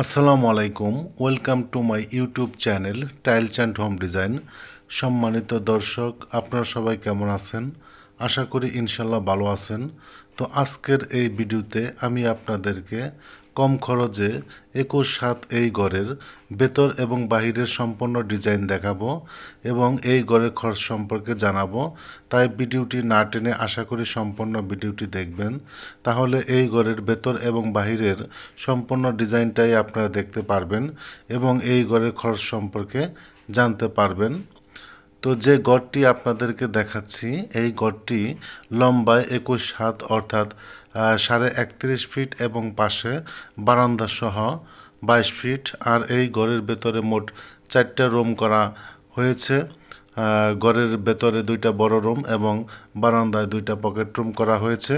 আসসালামু আলাইকুম, welcome to my YouTube channel tiles and home design. সম্মানিত দর্শক, আপনারা সবাই কেমন আছেন? আশা করি ইনশাল্লাহ ভালো আছেন। তো আজকের এই ভিডিওতে আমি আপনাদেরকে কম খরচে একুশ সাত এই গড়ের ভেতর এবং বাহিরের সম্পূর্ণ ডিজাইন দেখাবো এবং এই গড়ের খরচ সম্পর্কে জানাব। তাই ভিডিওটি না টেনে আশা করি সম্পূর্ণ ভিডিওটি দেখবেন। তাহলে এই গড়ের ভেতর এবং বাহিরের সম্পূর্ণ ডিজাইনটাই আপনারা দেখতে পারবেন এবং এই গড়ের খরচ সম্পর্কে জানতে পারবেন। তো যে গড়টি আপনাদেরকে দেখাচ্ছি, এই গড়টি লম্বায় একুশ হাত অর্থাৎ সাড়ে একত্রিশ ফিট এবং পাশে বারান্দা সহ বাইশ ফিট, আর এই ঘরের ভেতরে মোট চারটা রুম করা হয়েছে। ঘরের ভেতরে দুইটা বড় রুম এবং বারান্দায় দুইটা পকেট রুম করা হয়েছে।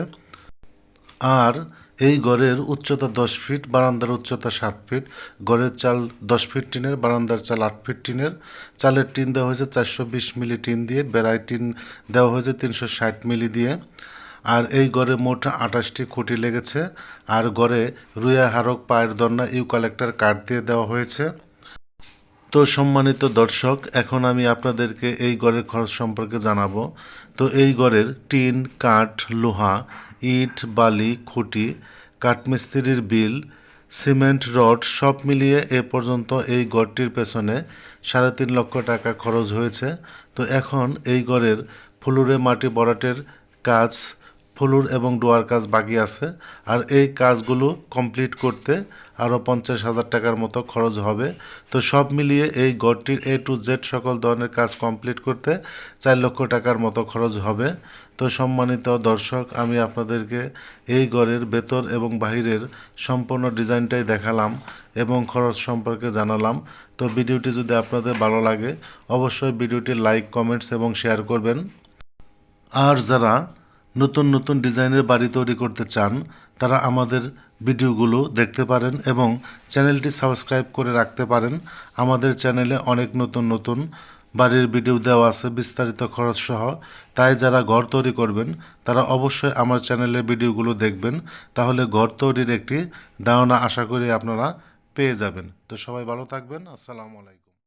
আর এই ঘরের উচ্চতা দশ ফিট, বারান্দার উচ্চতা সাত ফিট। ঘরের চাল দশ ফিট টিনের, বারান্দার চাল আট ফিট টিনের। চালের টিন দেওয়া হয়েছে চারশো বিশ মিলি টিন দিয়ে, বেড়াই টিন দেওয়া হয়েছে তিনশো ষাট মিলি দিয়ে। আর এই ঘরে মোট আঠাশটি খুঁটি লেগেছে। আর ঘরে রুয়া হারক পায়ের দন্না ইউকালেক্টার কাঠ দিয়ে দেওয়া হয়েছে। তো সম্মানিত দর্শক, এখন আমি আপনাদেরকে এই গড়ের খরচ সম্পর্কে জানাব। তো এই গড়ের টিন, কাঠ, লোহা, ইট, বালি, খুঁটি, কাঠমিস্ত্রির বিল, সিমেন্ট, রড সব মিলিয়ে এ পর্যন্ত এই গড়টির পেছনে সাড়ে তিন লক্ষ টাকা খরচ হয়েছে। তো এখন এই গড়ের ফুলুরে মাটি বরাটের কাজ ফুলুর এবং ডোয়ার কাজ বাকি আছে। আর এই কাজগুলো কমপ্লিট করতে আরও পঞ্চাশ হাজার টাকার মতো খরচ হবে। তো সব মিলিয়ে এই গড়টির এ টু জেড সকল ধরনের কাজ কমপ্লিট করতে চার লক্ষ টাকার মতো খরচ হবে। তো সম্মানিত দর্শক, আমি আপনাদেরকে এই গড়ের ভেতর এবং বাহিরের সম্পূর্ণ ডিজাইনটাই দেখালাম এবং খরচ সম্পর্কে জানালাম। তো ভিডিওটি যদি আপনাদের ভালো লাগে, অবশ্যই ভিডিওটি লাইক, কমেন্টস এবং শেয়ার করবেন। আর যারা নতুন নতুন ডিজাইনের বাড়ি তৈরি করতে চান, তারা আমাদের ভিডিওগুলো দেখতে পারেন এবং চ্যানেলটি সাবস্ক্রাইব করে রাখতে পারেন। আমাদের চ্যানেলে অনেক নতুন নতুন বাড়ির ভিডিও দেওয়া আছে, বিস্তারিত খরচ সহ। তাই যারা ঘর তৈরি করবেন, তারা অবশ্যই আমার চ্যানেলে ভিডিওগুলো দেখবেন। তাহলে ঘর তৈরির একটি ধারণা আশা করি আপনারা পেয়ে যাবেন। তো সবাই ভালো থাকবেন। আসসালামু আলাইকুম।